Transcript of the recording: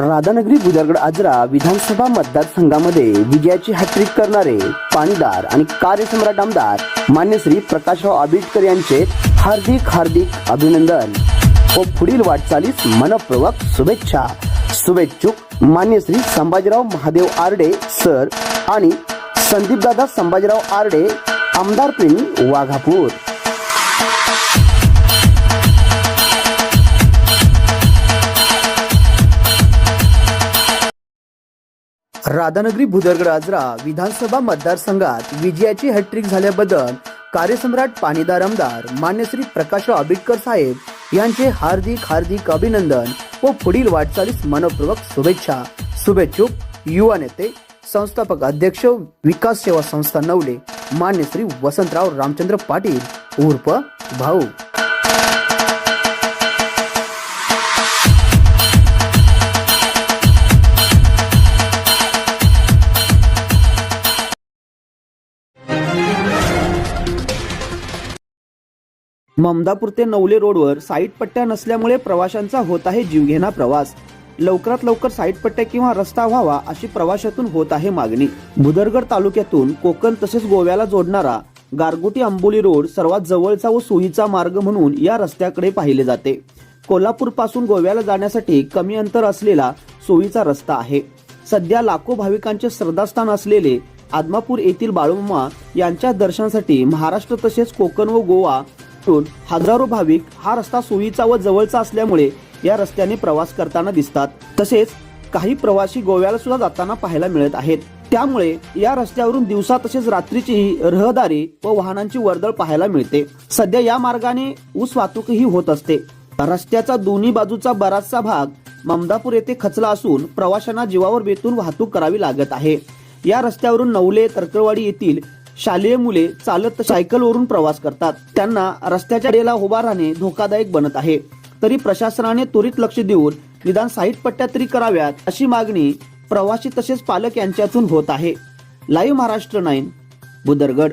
राधानगरी बुदरगड आजरा विधानसभा मतदारसंघामध्ये विजयाची हॅट्रिक करणारे पाणीदार आणि कार्यसम्राट आमदार मान्य श्री प्रकाशराव आंबेडकर यांचे हार्दिक हार्दिक अभिनंदन. व पुढील वाटचालीस मनपूर्वक शुभेच्छा. शुभेच्छुक मान्य श्री संभाजीराव महादेव आरडे सर आणि संदीपदादा संभाजीराव आरडे आमदार प्रेमी वाघापूर. राधानगरी भुदरगड आजरा विधानसभा मतदारसंघात विजयाची हॅट्रिक झाल्याबद्दल कार्यसम्राट पाणीदार आमदार मान्य श्री प्रकाशराव आंबेडकर साहेब यांचे हार्दिक हार्दिक अभिनंदन व पुढील वाटचालीस मनपूर्वक शुभेच्छा. शुभेच्छुक युवा नेते संस्थापक अध्यक्ष विकास सेवा संस्था नवले मान्य श्री वसंतराव रामचंद्र पाटील उर्फ भाऊ. ममदापूर ते नवले रोडवर साईट पट्ट्या नसल्यामुळे प्रवाशांचा होत आहे जीवघेणा प्रवास. लवकरात लवकर साईट पट्ट्या किंवा रस्ता व्हावा अशी प्रवाशातून होत आहे मागणी. भुदरगड तालुक्यातून कोकण तसेच गोव्याला जोडणारा गारगोटी आंबोली रोड सर्वात जवळचा व सोयीचा मार्ग म्हणून या रस्त्याकडे पाहिले जाते. कोल्हापूरपासून गोव्याला जाण्यासाठी कमी अंतर असलेला सोयीचा रस्ता आहे. सध्या लाखो भाविकांचे श्रद्धास्थान असलेले आदमापूर येथील बाळूमामा यांच्या दर्शनासाठी महाराष्ट्र तसेच कोकण व गोवा असून हजारो भाविक हा रस्ता सोयीचा व जवळचा असल्यामुळे या रस्त्याने प्रवास करताना दिसतात. तसेच काही प्रवासी गोव्याला सुद्धा जाताना पाहायला मिळत आहेत. त्यामुळे या रस्त्यावरून दिवसा तसेच रात्रीचीही रहदारी व वाहनांची वर्दळ पाहायला मिळते. सध्या या मार्गाने ऊस वाहतूकही होत असते. रस्त्याचा दोन्ही बाजूचा बराचसा भाग ममदापूर येथे खचला असून प्रवाशांना जीवावर बेतून वाहतूक करावी लागत आहे. या रस्त्यावरून नवले तरकळवाडी येथील शालेय मुले चालत सायकलवरून प्रवास करतात. त्यांना रस्त्याच्या डेला उभा राहणे धोकादायक बनत आहे. तरी प्रशासनाने त्वरित लक्ष देऊन निदान साईट पट्ट्या तरी कराव्यात अशी मागणी प्रवासी तसेच पालक यांच्यातून होत आहे. Live Maharashtra nine Budargad.